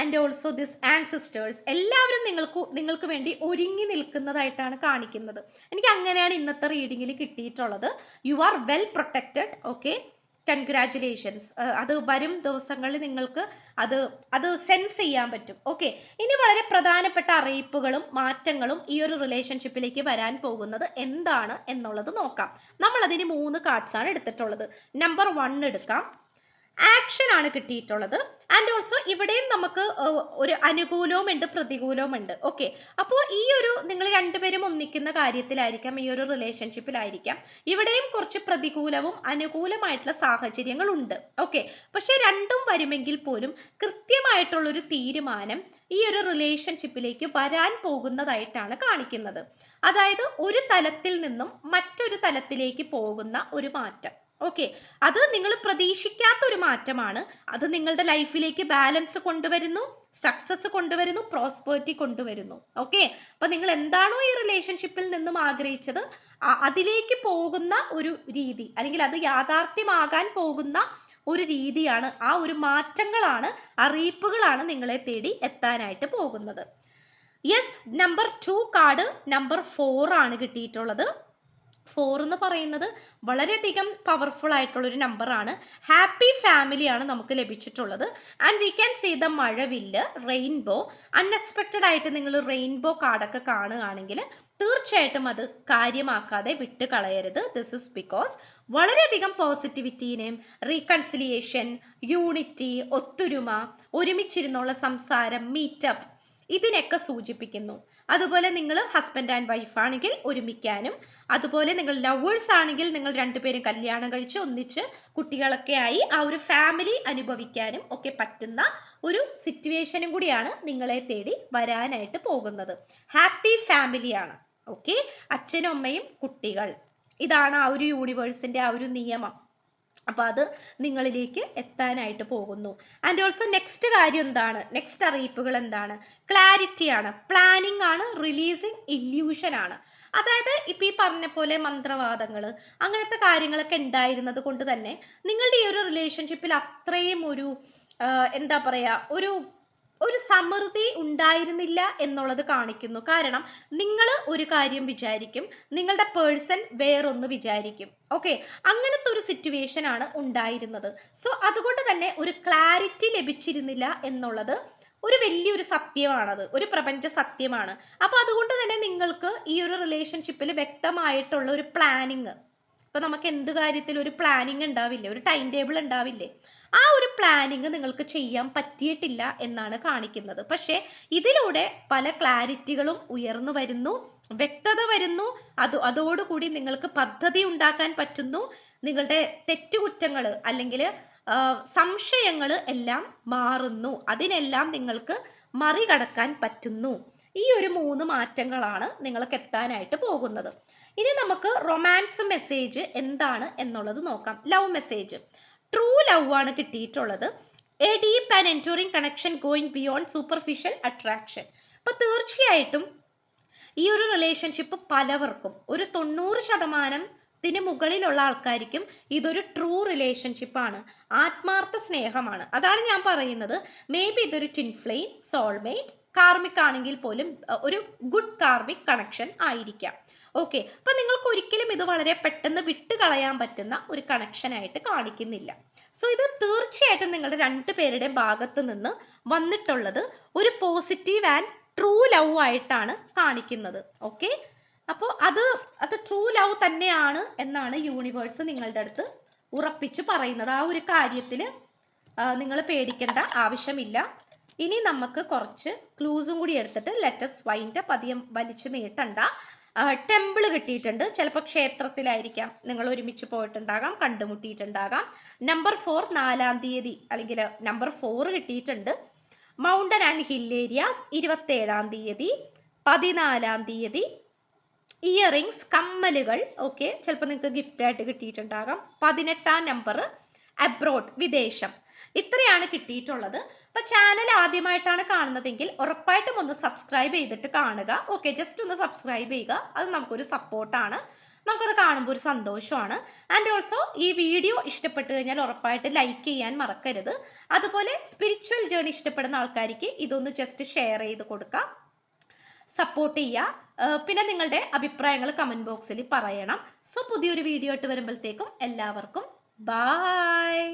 A: ആൻഡ് ഓൾസോ ദിസ് ആൻസിസ്റ്റേഴ്സ് എല്ലാവരും നിങ്ങൾക്ക് നിങ്ങൾക്ക് വേണ്ടി ഒരുങ്ങി നിൽക്കുന്നതായിട്ടാണ് കാണിക്കുന്നത്. എനിക്ക് അങ്ങനെയാണ് ഇന്നത്തെ റീഡിങ്ങിൽ കിട്ടിയിട്ടുള്ളത്. You are well protected okay congratulations അത് വരും ദിവസങ്ങളിൽ നിങ്ങൾക്ക് അത് അത് സെൻസ് ചെയ്യാൻ പറ്റും. ഓക്കെ ഇനി വളരെ പ്രധാനപ്പെട്ട അറിയിപ്പുകളും മാറ്റങ്ങളും ഈ ഒരു റിലേഷൻഷിപ്പിലേക്ക് വരാൻ പോകുന്നത് എന്താണ് എന്നുള്ളത് നോക്കാം. നമ്മൾ അതിന് മൂന്ന് കാർഡ്സ് ആണ് എടുത്തിട്ടുള്ളത്. നമ്പർ വൺ എടുക്കാം. ആക്ഷൻ ആണ് കിട്ടിയിട്ടുള്ളത്. ആൻഡ് ഓൾസോ ഇവിടെയും നമുക്ക് ഒരു അനുകൂലവും ഉണ്ട് പ്രതികൂലവും ഉണ്ട്. ഓക്കെ അപ്പോൾ ഈ ഒരു നിങ്ങൾ രണ്ടുപേരും ഒന്നിക്കുന്ന കാര്യത്തിലായിരിക്കാം ഈ ഒരു റിലേഷൻഷിപ്പിലായിരിക്കാം ഇവിടെയും കുറച്ച് പ്രതികൂലവും അനുകൂലമായിട്ടുള്ള സാഹചര്യങ്ങൾ ഉണ്ട്. ഓക്കെ പക്ഷെ രണ്ടും വരുമെങ്കിൽ പോലും കൃത്യമായിട്ടുള്ളൊരു തീരുമാനം ഈ ഒരു റിലേഷൻഷിപ്പിലേക്ക് വരാൻ പോകുന്നതായിട്ടാണ് കാണിക്കുന്നത്. അതായത് ഒരു തലത്തിൽ നിന്നും മറ്റൊരു തലത്തിലേക്ക് പോകുന്ന ഒരു മാറ്റം. ഓക്കെ അത് നിങ്ങൾ പ്രതീക്ഷിക്കാത്ത ഒരു മാറ്റമാണ്. അത് നിങ്ങളുടെ ലൈഫിലേക്ക് ബാലൻസ് കൊണ്ടുവരുന്നു സക്സസ് കൊണ്ടുവരുന്നു പ്രോസ്പെറിറ്റി കൊണ്ടുവരുന്നു. ഓക്കെ അപ്പൊ നിങ്ങൾ എന്താണോ ഈ റിലേഷൻഷിപ്പിൽ നിന്നും ആഗ്രഹിച്ചത് അതിലേക്ക് പോകുന്ന ഒരു രീതി അല്ലെങ്കിൽ അത് യാഥാർത്ഥ്യമാകാൻ പോകുന്ന ഒരു രീതിയാണ് ആ ഒരു മാറ്റങ്ങളാണ് അറിയിപ്പുകളാണ് നിങ്ങളെ തേടി എത്താനായിട്ട് പോകുന്നത്. Yes number two card number four ആണ് കിട്ടിയിട്ടുള്ളത്. ഫോർ എന്ന് പറയുന്നത് വളരെയധികം പവർഫുൾ ആയിട്ടുള്ള ഒരു നമ്പർ ആണ്. ഹാപ്പി ഫാമിലിയാണ് നമുക്ക് ലഭിച്ചിട്ടുള്ളത്. And we can see the Mazhavillu rainbow unexpected ആയിട്ട് നിങ്ങൾ റെയിൻബോ കാർഡൊക്കെ കാണുകയാണെങ്കിൽ തീർച്ചയായിട്ടും അത് കാര്യമാക്കാതെ വിട്ട് കളയരുത് ദിസ് ഇസ് ബിക്കോസ് വളരെയധികം പോസിറ്റിവിറ്റീനെയും റീകൺസിലിയേഷൻ യൂണിറ്റി ഒത്തൊരുമ ഒരുമിച്ചിരുന്നുള്ള സംസാരം മീറ്റപ്പ് ഇതിനൊക്കെ സൂചിപ്പിക്കുന്നു. അതുപോലെ നിങ്ങൾ ഹസ്ബൻഡ് ആൻഡ് വൈഫ് ആണെങ്കിൽ ഒരുമിക്കാനും അതുപോലെ നിങ്ങൾ ലവേഴ്സ് ആണെങ്കിൽ നിങ്ങൾ രണ്ടുപേരും കല്യാണം കഴിച്ച് ഒന്നിച്ച് കുട്ടികളൊക്കെ ആയി ആ ഒരു ഫാമിലി അനുഭവിക്കാനും ഒക്കെ പറ്റുന്ന ഒരു സിറ്റുവേഷനും കൂടിയാണ് നിങ്ങളെ തേടി വരാനായിട്ട് പോകുന്നത്. ഹാപ്പി ഫാമിലിയാണ് ഓക്കെ അച്ഛനും അമ്മയും കുട്ടികൾ. ഇതാണ് ആ ഒരു യൂണിവേഴ്സിന്റെ ആ ഒരു നിയമം. അപ്പൊ അത് നിങ്ങളിലേക്ക് എത്താനായിട്ട് പോകുന്നു. ആൻഡ് ഓൾസോ നെക്സ്റ്റ് കാര്യം എന്താണ്? നെക്സ്റ്റ് അറിയിപ്പുകൾ എന്താണ്? ക്ലാരിറ്റി ആണ്. പ്ലാനിങ് ആണ് റിലീസിങ് ഇല്യൂഷൻ ആണ്. അതായത് ഇപ്പൊ ഈ പറഞ്ഞ പോലെ മന്ത്രവാദങ്ങൾ അങ്ങനത്തെ കാര്യങ്ങളൊക്കെ ഉണ്ടായിരുന്നത് കൊണ്ട് തന്നെ നിങ്ങളുടെ ഈ ഒരു റിലേഷൻഷിപ്പിൽ അത്രയും ഒരു എന്താ പറയാ ഒരു ഒരു സമൃദ്ധി ഉണ്ടായിരുന്നില്ല എന്നുള്ളത് കാണിക്കുന്നു. കാരണം നിങ്ങൾ ഒരു കാര്യം വിചാരിക്കും നിങ്ങളുടെ പേഴ്സൺ വേറൊന്ന് വിചാരിക്കും. ഓക്കെ? അങ്ങനത്തെ ഒരു സിറ്റുവേഷൻ ആണ് ഉണ്ടായിരുന്നത്. സോ അതുകൊണ്ട് തന്നെ ഒരു ക്ലാരിറ്റി ലഭിച്ചിരുന്നില്ല എന്നുള്ളത് ഒരു വലിയൊരു സത്യമാണത്. ഒരു പ്രപഞ്ച സത്യമാണ്. അപ്പൊ അതുകൊണ്ട് തന്നെ നിങ്ങൾക്ക് ഈ ഒരു റിലേഷൻഷിപ്പിൽ വ്യക്തമായിട്ടുള്ള ഒരു പ്ലാനിങ് ഇപ്പൊ നമുക്ക് എന്ത് കാര്യത്തിൽ ഒരു പ്ലാനിങ് ഉണ്ടാവില്ലേ? ഒരു ടൈം ടേബിൾ ഉണ്ടാവില്ലേ? ആ ഒരു പ്ലാനിങ് നിങ്ങൾക്ക് ചെയ്യാൻ പറ്റിയിട്ടില്ല എന്നാണ് കാണിക്കുന്നത്. പക്ഷേ ഇതിലൂടെ പല ക്ലാരിറ്റികളും ഉയർന്നു വരുന്നു വ്യക്തത വരുന്നു അത് അതോടുകൂടി നിങ്ങൾക്ക് പദ്ധതി ഉണ്ടാക്കാൻ പറ്റുന്നു നിങ്ങളുടെ തെറ്റുകുറ്റങ്ങൾ അല്ലെങ്കിൽ സംശയങ്ങൾ എല്ലാം മാറുന്നു. അതിനെല്ലാം നിങ്ങൾക്ക് മറികടക്കാൻ പറ്റുന്നു. ഈ ഒരു മൂന്ന് മാറ്റങ്ങളാണ് നിങ്ങൾക്ക് എത്താനായിട്ട് പോകുന്നത്. ഇനി നമുക്ക് റൊമാൻസ് മെസ്സേജ് എന്താണ് എന്നുള്ളത് നോക്കാം. ലവ് മെസ്സേജ് ട്രൂ ലവ് ആണ് കിട്ടിയിട്ടുള്ളത്. A deep and enduring connection going beyond superficial attraction അപ്പോൾ തീർച്ചയായിട്ടും ഈ ഒരു റിലേഷൻഷിപ്പ് പലവർക്കും ഒരു തൊണ്ണൂറ് ശതമാനത്തിന് മുകളിലുള്ള ആൾക്കാർക്കും ഇതൊരു ട്രൂ റിലേഷൻഷിപ്പ് ആണ്. ആത്മാർത്ഥ സ്നേഹമാണ്. അതാണ് ഞാൻ പറയുന്നത്. മേ ബി ഇതൊരു ടിൻഫ്ലെയിം സോൾമേറ്റ് കാർമിക് ആണെങ്കിൽ പോലും ഒരു ഗുഡ് കാർമിക് കണക്ഷൻ ആയിരിക്കാം. ഓക്കെ അപ്പൊ നിങ്ങൾക്ക് ഒരിക്കലും ഇത് വളരെ പെട്ടെന്ന് വിട്ട് കളയാൻ പറ്റുന്ന ഒരു കണക്ഷൻ ആയിട്ട് കാണിക്കുന്നില്ല. സോ ഇത് തീർച്ചയായിട്ടും നിങ്ങളുടെ രണ്ടു പേരുടെ ഭാഗത്ത് നിന്ന് വന്നിട്ടുള്ളത് ഒരു പോസിറ്റീവ് ആൻഡ് ട്രൂ ലവ് ആയിട്ടാണ് കാണിക്കുന്നത്. ഓക്കെ അപ്പോൾ അത് അത് ട്രൂ ലവ് തന്നെയാണ് എന്നാണ് യൂണിവേഴ്സ് നിങ്ങളുടെ അടുത്ത് ഉറപ്പിച്ച് പറയുന്നത്. ആ ഒരു കാര്യത്തിൽ നിങ്ങൾ പേടിക്കേണ്ട ആവശ്യമില്ല. ഇനി നമുക്ക് കുറച്ച് ക്ലൂസും കൂടി എടുത്തിട്ട് ലെറ്റസ് വൈൻഡ് അപ്പ് അധികം വലിച്ചു നീട്ടണ്ട. ടെമ്പിൾ കിട്ടിയിട്ടുണ്ട്. ചിലപ്പോൾ ക്ഷേത്രത്തിലായിരിക്കാം. നിങ്ങൾ ഒരുമിച്ച് പോയിട്ടുണ്ടാകാം കണ്ടുമുട്ടിയിട്ടുണ്ടാകാം. നമ്പർ ഫോർ നാലാം തീയതി അല്ലെങ്കിൽ നമ്പർ ഫോർ കിട്ടിയിട്ടുണ്ട്. മൗണ്ടൻ ആൻഡ് ഹിൽ ഏരിയാസ് ഇരുപത്തേഴാം തീയതി പതിനാലാം തീയതി. ഇയറിങ്സ് കമ്മലുകൾ ഓക്കെ ചിലപ്പോൾ നിങ്ങൾക്ക് ഗിഫ്റ്റായിട്ട് കിട്ടിയിട്ടുണ്ടാകാം. പതിനെട്ടാം നമ്പർ അബ്രോഡ് വിദേശം. ഇത്രയാണ് കിട്ടിയിട്ടുള്ളത്. അപ്പൊ ചാനൽ ആദ്യമായിട്ടാണ് കാണുന്നതെങ്കിൽ ഉറപ്പായിട്ടും ഒന്ന് സബ്സ്ക്രൈബ് ചെയ്തിട്ട് കാണുക. ഓക്കെ ജസ്റ്റ് ഒന്ന് സബ്സ്ക്രൈബ് ചെയ്യുക. അത് നമുക്കൊരു സപ്പോർട്ടാണ് നമുക്കത് കാണുമ്പോൾ ഒരു സന്തോഷമാണ്. ആൻഡ് ഓൾസോ ഈ വീഡിയോ ഇഷ്ടപ്പെട്ട് കഴിഞ്ഞാൽ ഉറപ്പായിട്ട് ലൈക്ക് ചെയ്യാൻ മറക്കരുത്. അതുപോലെ സ്പിരിച്വൽ ജേണി ഇഷ്ടപ്പെടുന്ന ആൾക്കാർക്ക് ഇതൊന്ന് ജസ്റ്റ് ഷെയർ ചെയ്ത് കൊടുക്കാം. സപ്പോർട്ട് ചെയ്യുക. പിന്നെ നിങ്ങളുടെ അഭിപ്രായങ്ങൾ കമന്റ് ബോക്സിൽ പറയണം. സോ പുതിയൊരു വീഡിയോ ആയിട്ട് വരുമ്പോഴത്തേക്കും എല്ലാവർക്കും ബായ്